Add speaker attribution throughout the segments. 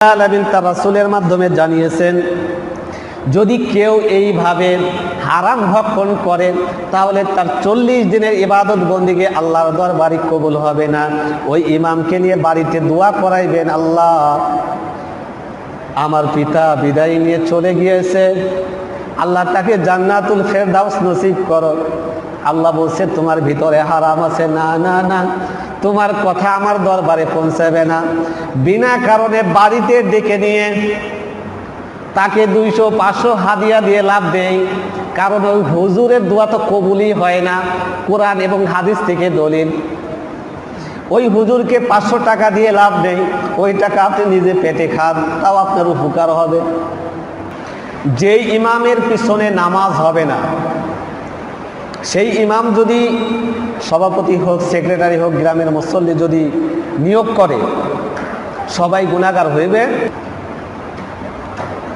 Speaker 1: আলামিন তার রাসূলের মাধ্যমে জানিয়েছেন, যদি কেউ এইভাবে হারাম ভক্ষণ করে, তাহলে তার চল্লিশ দিনের ইবাদত বন্দিকে আল্লাহর দরবারে কবুল হবে না। ওই ইমামকে নিয়ে বাড়িতে দোয়া করাইবেন আল্লাহ। আমার পিতা বিদায় নিয়ে চলে গিয়েছে। আল্লাহ তাকে জান্নাতুল ফেরদাউস নসিব করো। আল্লাহ বলছে, তোমার ভিতরে হারাম আছে। না না না। তোমার কথা আমার দরবারে পৌঁছাবে না। বিনা কারণে বাড়িতে ডেকে নিয়ে তাকে দুইশো, পাঁচশো হাদিয়া দিয়ে লাভ দেয় কারণ ওই হুজুরের দোয়া তো কবুলই হয় না, কোরআন এবং হাদিস থেকে দলিল। ওই হুজুরকে পাঁচশো টাকা দিয়ে লাভ নেই, ওই টাকা আপনি নিজে পেটে খান, তাও আপনার উপকার হবে। যেই ইমামের পিছনে নামাজ হবে না, সেই ইমাম যদি সভাপতি হোক, সেক্রেটারি হোক, গ্রামের মুসল্লি যদি নিয়োগ করে, সবাই গুণাগার হইবে।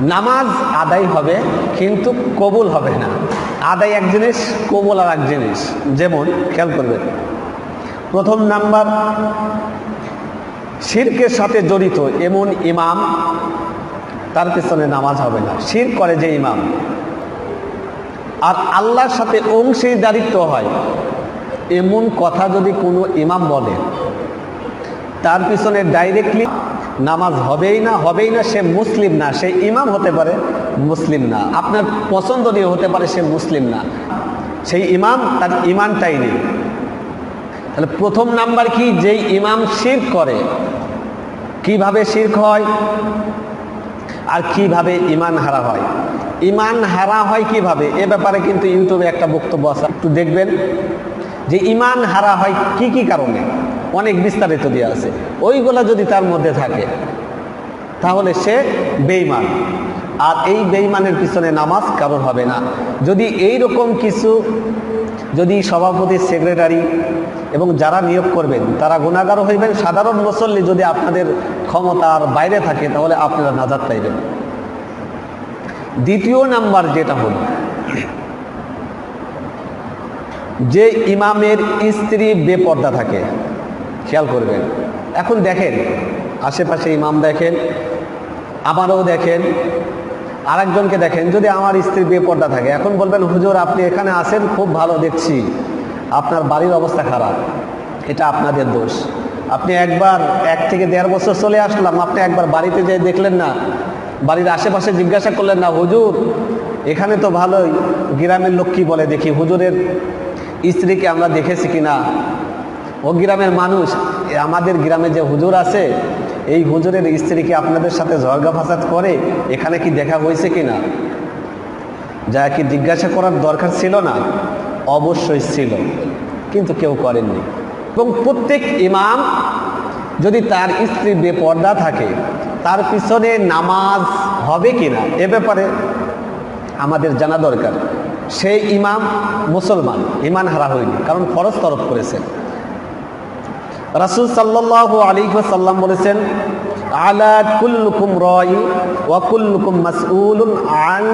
Speaker 1: নামাজ আদায় হবে, কিন্তু কবুল হবে না। আদায় এক জিনিস, কবুল আর এক জিনিস। যেমন, খেয়াল করবেন, প্রথম নাম্বার, শিরকের সাথে জড়িত এমন ইমাম, তার পিছনে নামাজ হবে না। শির করে যে ইমাম। আর আল্লাহর সাথে অংশীদারিত্ব হয়। এমন কথা যদি কোনো ইমাম বলে, তার পিছনে ডাইরেক্টলি নামাজ হবেই না হবেই না, সে মুসলিম না, সে ইমাম হতে পারে, মুসলিম না। আপনার পছন্দ পছন্দনীয় হতে পারে সে মুসলিম না। সেই ইমাম তার ইমানটাই নেই। তাহলে প্রথম নাম্বার কি? যেই ইমাম শির করে, কীভাবে শির্ক হয়? আর কীভাবে ইমান হারা হয়? ইমান হারা হয় কীভাবে? এ ব্যাপারে কিন্তু ইউটিউবে একটা বক্তব্য আছে, একটু দেখবেন। যে ইমান হারা হয় কি কি কারণে? অনেক বিস্তারিত দিয়ে আছে। ওইগুলা যদি তার মধ্যে থাকে, তাহলে সে বেইমান আর এই বেইমানের পিছনে নামাজ কারোর হবে না। যদি এই রকম কিছু, যদি সভাপতি, সেক্রেটারি এবং যারা নিয়োগ করবেন, তারা গুণাগার হইবেন। সাধারণ মুসল্লি যদি আপনাদের ক্ষমতার বাইরে থাকে, তাহলে আপনারা নাজাদ পাইবেন। দ্বিতীয় নাম্বার যেটা হল যে ইমামের স্ত্রী বেপর্দা থাকে, খেয়াল করবেন। এখন দেখেন, আশেপাশে ইমাম দেখেন, আমারও দেখেন, আরেকজনকে দেখেন, যদি আমার স্ত্রী বেপর্দা থাকে, এখন বলবেন, হুজুর, আপনি এখানে আসেন খুব ভালো দেখছি। আপনার বাড়ির অবস্থা খারাপ। এটা আপনাদের দোষ। আপনি একবার এক থেকে দেড় বছর চলে আসলাম, আপনি একবার বাড়িতে যেয়ে দেখলেন না, বাড়ির আশেপাশে জিজ্ঞাসা করলেন না, হুজুর, এখানে তো ভালোই, গ্রামের লোক কি বলে দেখি? হুজুরের স্ত্রীকে আমরা দেখেছি কি না ও গ্রামের মানুষ আমাদের গ্রামে যে হুজুর আছে, এই হুজুরের স্ত্রীকে আপনাদের সাথে ঝরগা ফাসাদ করে এখানে কি দেখা হয়েছে কি না যা কি জিজ্ঞাসা করার দরকার ছিল না? অবশ্যই ছিল, কিন্তু কেউ করেননি। এবং প্রত্যেক ইমাম যদি তার স্ত্রী বেপর্দা থাকে, তার পিছনে নামাজ হবে কি না এ ব্যাপারে আমাদের জানা দরকার। সেই ইমাম মুসলমান, ইমান হারা হয়নি, কারণ ফরজ তরফ করেছেন রাসুল সাল্লাহ আলী সাল্লাম বলেছেন, আলা কুল্লুকুম রয় ওয়াকুল্লুকুম মাসউলুন আন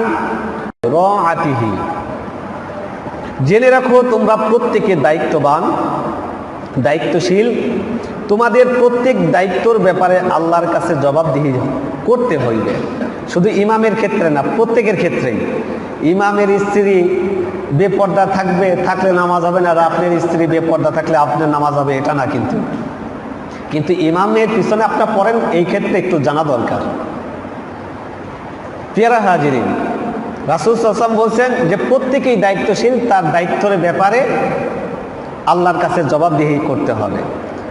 Speaker 1: রাতিহি জেনে রাখো, তোমরা প্রত্যেকে দায়িত্ববান, দায়িত্বশীল। তোমাদের প্রত্যেক দায়িত্বর ব্যাপারে আল্লাহর কাছে জবাবদিহি করতে হইবে। শুধু ইমামের ক্ষেত্রে না, প্রত্যেকের ক্ষেত্রেই। ইমামের স্ত্রী বেপর্দা থাকবে, থাকলে নামাজ হবে না, আর আপনার স্ত্রী বেপর্দা থাকলে আপনার নামাজ হবে, এটা না কিন্তু। কিন্তু ইমামের পিছনে আপনার পড়েন, এই ক্ষেত্রে একটু জানা দরকার। পেয়ারা হাজিরিন, রাসুল সাসাম বলছেন যে, প্রত্যেকেই দায়িত্বশীল, তার দায়িত্বের ব্যাপারে আল্লাহর কাছে জবাবদিহি করতে হবে।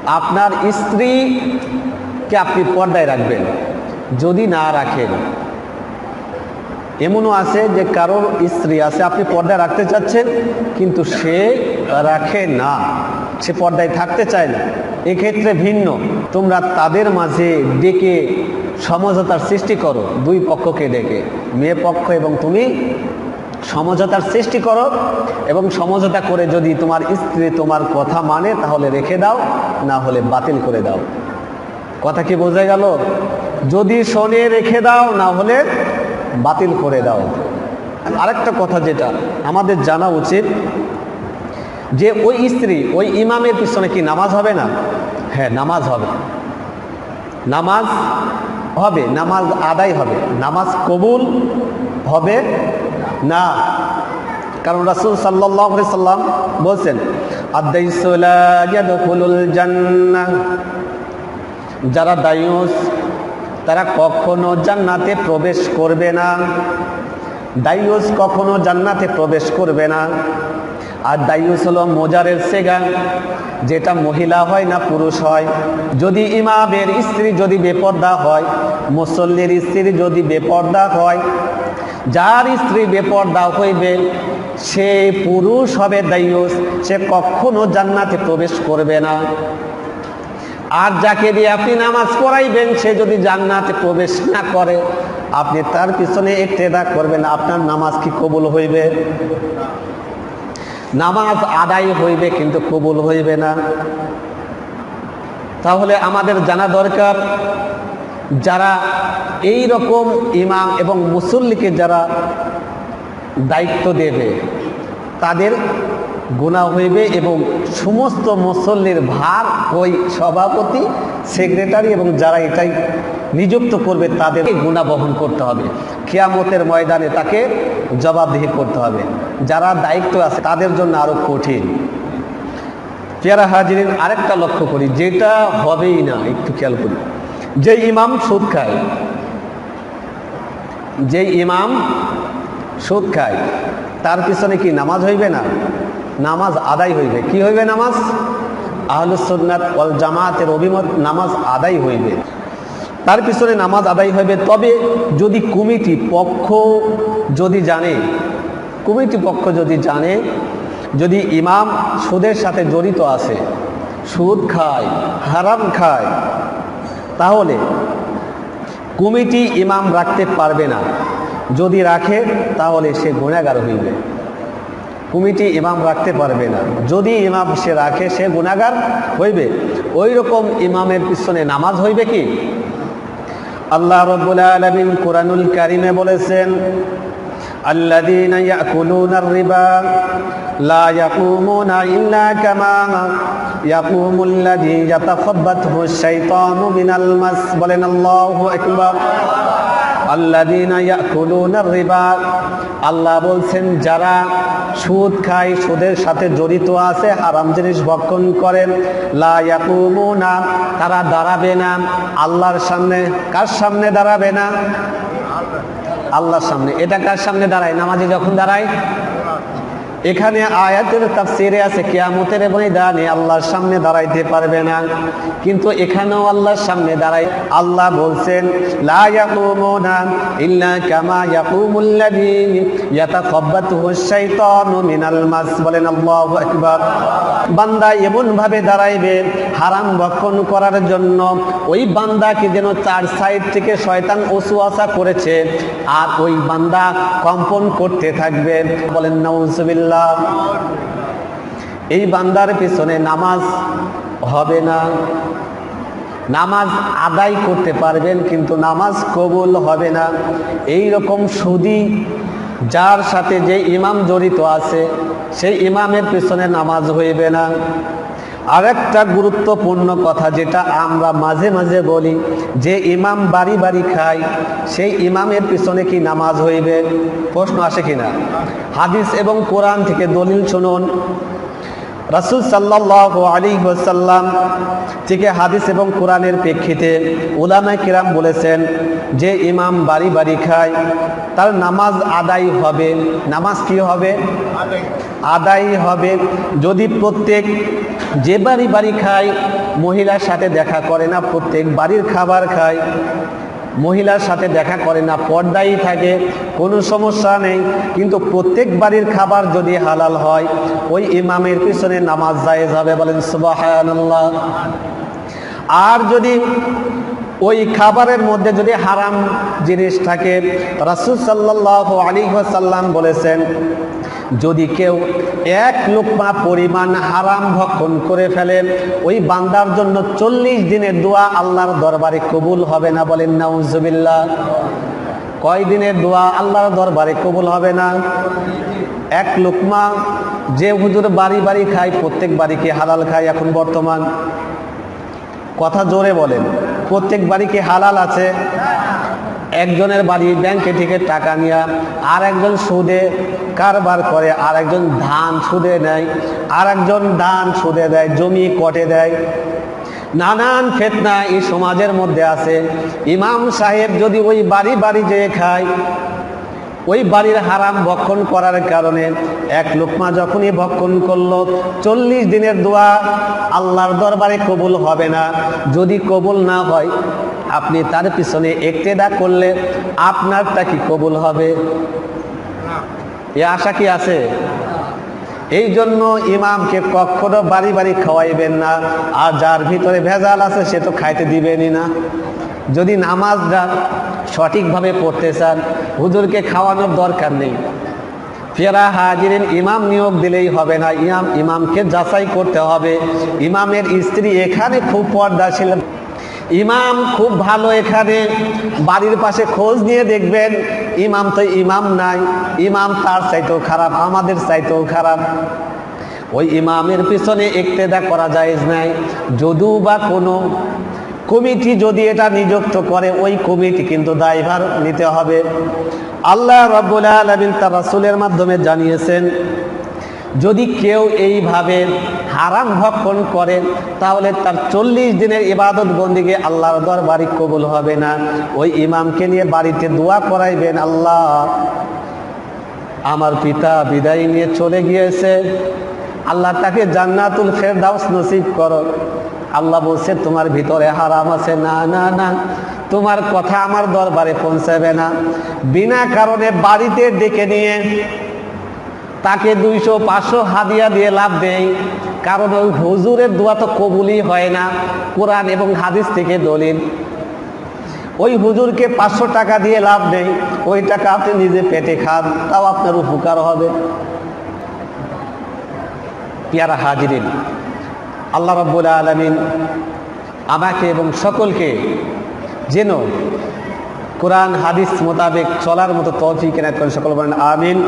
Speaker 1: আপনার স্ত্রীকে আপনি পর্দায় রাখবেন। যদি না রাখেন। এমনও আছে যে কারোর স্ত্রী আছে, আপনি পর্দায় রাখতে চাচ্ছেন, কিন্তু সে রাখে না। সে পর্দায় থাকতে চায় না। এক্ষেত্রে ভিন্ন। তোমরা তাদের মাঝে ডেকে সমঝোতার সৃষ্টি করো, দুই পক্ষকে ডেকে। মেয়ে পক্ষ এবং তুমি সমঝোতার সৃষ্টি করো এবং সমঝোতা করে যদি তোমার স্ত্রী তোমার কথা মানে তাহলে রেখে দাও, না হলে বাতিল করে দাও। কথা কি বোঝা গেল? যদি শোনে, রেখে দাও, না হলে বাতিল করে দাও। আরেকটা কথা যেটা আমাদের জানা উচিত, যে ওই স্ত্রী, ওই ইমামের পিছনে কি নামাজ হবে না? হ্যাঁ নামাজ হবে। নামাজ হবে, নামাজ আদায় হবে। নামাজ কবুল হবে না। কারণ রাসূল আলাইহি সাল্লাম বলছেন যারা দায়ুস তারা কখনো জান্নাতে প্রবেশ করবে না। দায়ুস কখনো জান্নাতে প্রবেশ করবে না। আর দায়ুস হলো মোজারের সেগা, যেটা মহিলা হয় না পুরুষ হয়। যদি ইমামের স্ত্রী যদি বেপর্দা হয়, মুসল্লির স্ত্রী যদি বেপর্দা হয়, যার স্ত্রী বেপর্দা হইবে, সে পুরুষ হবে দায়ুস সে কখনো জান্নাতে প্রবেশ করবে না। আর যাকে দিয়ে আপনি নামাজ পড়াইবেন, সে যদি জান্নাতে প্রবেশ না করে, আপনি তার পিছনে একটেদা করবেন, আপনার নামাজ কি কবুল হইবে? নামাজ আদায় হইবে কিন্তু কবুল হইবে না। তাহলে আমাদের জানা দরকার, যারা এই রকম ইমাম এবং মুসল্লিকে যারা দায়িত্ব দেবে, তাদের গুণা হইবে এবং সমস্ত মুসল্লির ভার ওই সভাপতি সেক্রেটারি এবং যারা এটাই নিযুক্ত করবে তাদেরকে গুণা বহন করতে হবে। কিয়ামতের ময়দানে তাকে জবাবদিহি করতে হবে। যারা দায়িত্ব আছে তাদের জন্য আরও কঠিন। পেয়ারা হাজিরিন, আরেকটা লক্ষ্য করি, যেটা হবেই না, একটু খেয়াল করি। যে ইমাম সুদ খায়, যে ইমাম সুদ খায়, তার পিছনে কি নামাজ হইবে না? নামাজ আদায় হইবে। কি হইবে নামাজ? আহলুসন্নাত ওয়াল জামাতের অভিমত, নামাজ আদায় হইবে। তার পিছনে নামাজ আদায় হইবে। তবে যদি কমিটি পক্ষ যদি জানে, কমিটি পক্ষ যদি জানে, যদি ইমাম সুদের সাথে জড়িত আছে, সুদ খায়, হারাম খায়, তাহলে কমিটি ইমাম রাখতে পারবে না। যদি রাখে, তাহলে সে গুণাগার হইবে। কমিটি ইমাম রাখতে পারবে না যদি ইমাম সে রাখে সে গুণাগার হইবে ওই রকম ইমামের পিছনে নামাজ হইবে কি আল্লাহ রব্বুল আলমিন কোরআনুল কারিমে বলেছেন الذين يأكلون الربا لا يقومون إلا كما يقوم الذي يتخبطه الشيطان من المس বলেন আল্লাহু আকবার আল্লাদিনা ইয়াকুলুনার আল্লাহ বলছেন, যারা সুদ খায়, সুদের সাথে জড়িত আছে, হারাম জিনিস ভক্ষণ করেন ইয়াকুমুনা, তারা দাঁড়াবে না। আল্লাহর সামনে, কার সামনে দাঁড়াবে না? আল্লাহর সামনে। এটা কার সামনে দাঁড়ায়? নামাজি যখন দাঁড়ায় এখানে আয়াতের তাফসিরে আছে, কিয়ামতের ময়দানে আল্লাহর সামনে দাঁড়াইতে পারবে না। কিন্তু এখানেও আল্লাহর সামনে দাঁড়াই আল্লাহ বলছেন, লা ইয়াকুমুনা ইল্লা কামা ইয়াকুমুল্লাযী ইয়াতাখাব্বাতুহু শাইতানু মিনাল মাস। বলেন, আল্লাহু আকবার। বান্দা এমন ভাবে দাঁড়াইবে, হারাম ভক্ষণ করার জন্য ওই বান্দাকে যেন চার সাইড থেকে শয়তান ওসুয়াসা করেছে, আর ওই বান্দা কম্পন করতে থাকবে। বলেন, নাউজুবিল্লাহ। এই বান্দার পেছনে নামাজ হবে না। নামাজ আদায় করতে পারবেন কিন্তু নামাজ কবুল হবে না। এই রকম সুদি যার সাথে যে ইমাম জড়িত আছে, সেই ইমামের পেছনে নামাজ হইবে না। আরেকটা গুরুত্বপূর্ণ কথা যেটা আমরা মাঝে মাঝে বলি, যে ইমাম বাড়ি বাড়ি খায়, সেই ইমামের পিছনে কি নামাজ হইবে? প্রশ্ন আসে কিনা? হাদিস এবং কোরআন থেকে দলিল শুনুন। রাসুল সাল্লাহ আলী ওসাল্লাম থেকে হাদিস এবং কোরআনের প্রেক্ষিতে উলামা কিরাম বলেছেন যে ইমাম বাড়ি বাড়ি খায়, তার নামাজ আদায় হবে। নামাজ কি হবে? আদায় হবে। যদি প্রত্যেক যে বাড়ি বাড়ি খায়, মহিলার সাথে দেখা করে না, প্রত্যেক বাড়ির খাবার খায়। মহিলার সাথে দেখা করে না পর্দাই থাকে, কোনো সমস্যা নেই। কিন্তু প্রত্যেক বাড়ির খাবার যদি হালাল হয়, ওই ইমামের পিছনে নামাজ যায় যাবে বলেন সুবাহান্লাহ আর যদি ওই খাবারের মধ্যে যদি হারাম জিনিস থাকে, রাসুল সাল্লাহ আলী সাল্লাম বলেছেন যদি কেউ এক লোকমা পরিমাণ হারাম ভক্ষণ করে ফেলেন, ওই বান্দার জন্য চল্লিশ দিনের দোয়া আল্লাহর দরবারে কবুল হবে না বলেন, নাউজুবিল্লাহ। কয় দিনের দোয়া আল্লাহর দরবারে কবুল হবে না? এক লোকমা যে হুজুর বাড়ি বাড়ি খায়, প্রত্যেক বাড়িকে হালাল খায় এখন বর্তমান? কথা জোরে বলেন, প্রত্যেক বাড়ি কি হালাল আছে? একজনের বাড়ি ব্যাংকে থেকে টাকা নিয়ে আর একজন সুদে কারবার করে আর একজন ধান সুদে নেয় আর একজন ধান সুদে দেয়, জমি কটে দেয়। নানান ফেতনা এই সমাজের মধ্যে আছে। ইমাম সাহেব যদি ওই বাড়ি বাড়ি যেয়ে খায় ওই বাড়ির হারাম ভক্ষণ করার কারণে এক লোকমা যখনই ভক্ষণ করল, চল্লিশ দিনের দোয়া আল্লাহর দরবারে কবুল হবে না। যদি কবুল না হয়, আপনি তার পিছনে একটেদা করলে আপনারটা কি কবুল হবে? এ আশা কি আছে? এই জন্য ইমামকে কখনো বাড়ি বাড়ি খাওয়াইবেন না, আর যার ভিতরে ভেজাল আছে সে তো খাইতে দিবেনই না। যদি নামাজটা সঠিকভাবে পড়তে চান, হুজুরকে খাওয়ানোর দরকার নেই। ফেরা হাজিরেন ইমাম নিয়োগ দিলেই হবে না, ইমাম, ইমামকে যাচাই করতে হবে। ইমামের স্ত্রী এখানে খুব পর্দা পর্দাশীল। ইমাম খুব ভালো এখানে, বাড়ির পাশে খোঁজ নিয়ে দেখবেন, ইমাম তো ইমাম নাই, ইমাম তার চাইতেও খারাপ, আমাদের চাইতেও খারাপ। ওই ইমামের পিছনে একটেদা করা যায় নাই। যদিও বা কোনো কমিটি যদি এটা নিযুক্ত করে, ওই কমিটি কিন্তু দায়ভার নিতে হবে। আল্লাহ রব্বুল আলমিন তার রাসুলের মাধ্যমে জানিয়েছেন, যদি কেউ এইভাবে হারাম ভক্ষণ করে, তাহলে তার চল্লিশ দিনের ইবাদত বন্দিকে আল্লাহর দরবারি কবুল হবে না। ওই ইমামকে নিয়ে বাড়িতে দোয়া করাইবেন, আল্লাহ, আমার পিতা বিদায় নিয়ে চলে গিয়েছে। আল্লাহ তাকে জান্নাতুল ফেরদাউস নসিব করো। আল্লাহ বলছে, তোমার ভিতরে হারাম আছে। না না না। তোমার কথা আমার দরবারে পৌঁছাবে না। বিনা কারণে বাড়িতে ডেকে নিয়ে তাকে দুইশো, পাঁচশো হাদিয়া দিয়ে লাভ দেয় কারণ ওই হুজুরের দোয়া তো কবুলই হয় না, কোরআন এবং হাদিস থেকে দলিল। ওই হুজুরকে পাঁচশো টাকা দিয়ে লাভ নেই। ওই টাকা আপনি নিজে পেটে খান, তাও আপনার উপকার হবে। পিয়ারা হাজিরিন। আল্লাহ রব্বুল আলমিন আমাকে এবং সকলকে যেন কোরআন, হাদিস মোতাবেক চলার মতো তৌফিক এনায়ত করেন। সকল বলেন, আমিন।